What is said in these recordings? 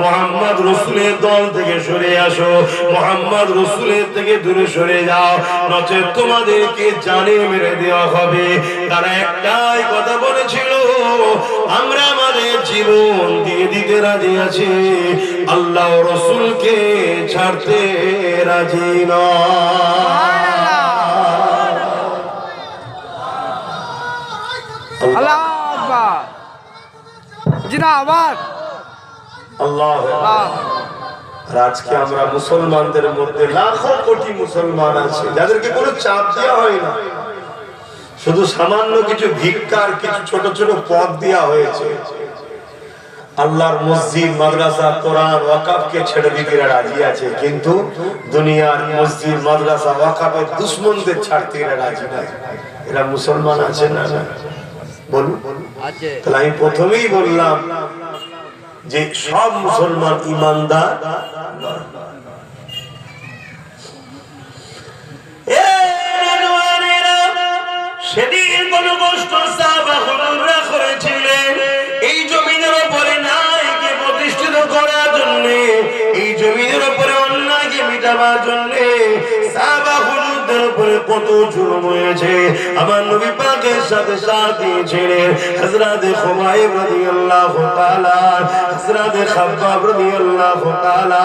মোহাম্মদ রসুলের দল থেকে সরে আসো, মোহাম্মদ রসুলের থেকে দূরে সরে যাও। নচেত তোমাদেরকে জানে মেরে দেওয়া হবে। তারা একটাই কথা বলেছিল, আমরা আমাদের জীবন দিতে রাজি আছি। আল্লাহ রসুলকে ছাড়তে রাজি নয়। আল্লাহ আকবার। জিন্দাবাদ আল্লাহ আল্লাহ। আর আজকে আমরা মুসলমানদের মধ্যে লাখো কোটি মুসলমান আছে যাদেরকে কোনো চাপ দেওয়া হয় না। শুধু সামান্য কিছু ভিক্ষার কিছু ছোট ছোট পদ দেওয়া হয়েছে। আল্লাহর মসজিদ মাদ্রাসা কোরআন ওয়াকাফকে ছেড়ে দিতে রাজি আছে কিন্তু দুনিয়ার মসজিদ মাদ্রাসা ওয়াকাফের দুশ্মনদের ছাড়তে রাজি না এরা মুসলমান আছে না? বলুন তাহলে আমি প্রথমেই বললাম যে সব মুসলমান ইমানদার। সেদিন কোন কষ্ট মিটাবার জন্য সাহাবা হুজুরদের উপরে কত জুলুম হয়েছে। আমার নবী পাকের সাথে সাথ দিয়েছিলেন হযরত খুমাইব রাদিয়াল্লাহু তাআলা, হযরত খাব্বাব রাদিয়াল্লাহু তাআলা।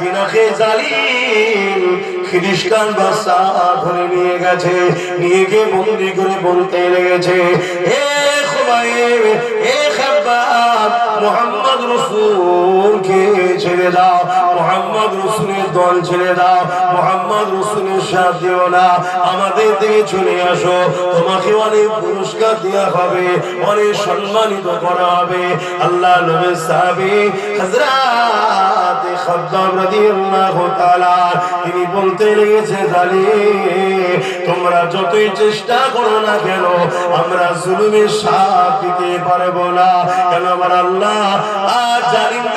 তিনাকে জালিম খ্রিস্টান বাসা ধরে নিয়ে গেছে, নিয়ে গিয়ে বন্দি করে বলতে লেগেছে হে খুমাইব হে খাব্বাব, মোহাম্মদ রসুলকে ছেড়ে দাও, মোহাম্মদ রসুলের দল ছেড়ে দাও, মোহাম্মদ রসুলের সাথ দিও না। আমাদের দিকে চলে আসো, তোমাকে অনেক পুরস্কার দেওয়া হবে, অনেক সম্মানিত করা হবে। আল্লাহ নবী সাহাবী হযরত খাব্বাব রাদিয়াল্লাহু তাআলা, তিনি বলতে লেগেছে জালিম তোমরা যতই চেষ্টা করো না কেন, আমরা জুলুমের সাথ দিতে পারব না। কেন আমার আল্লাহ আর জালিমদের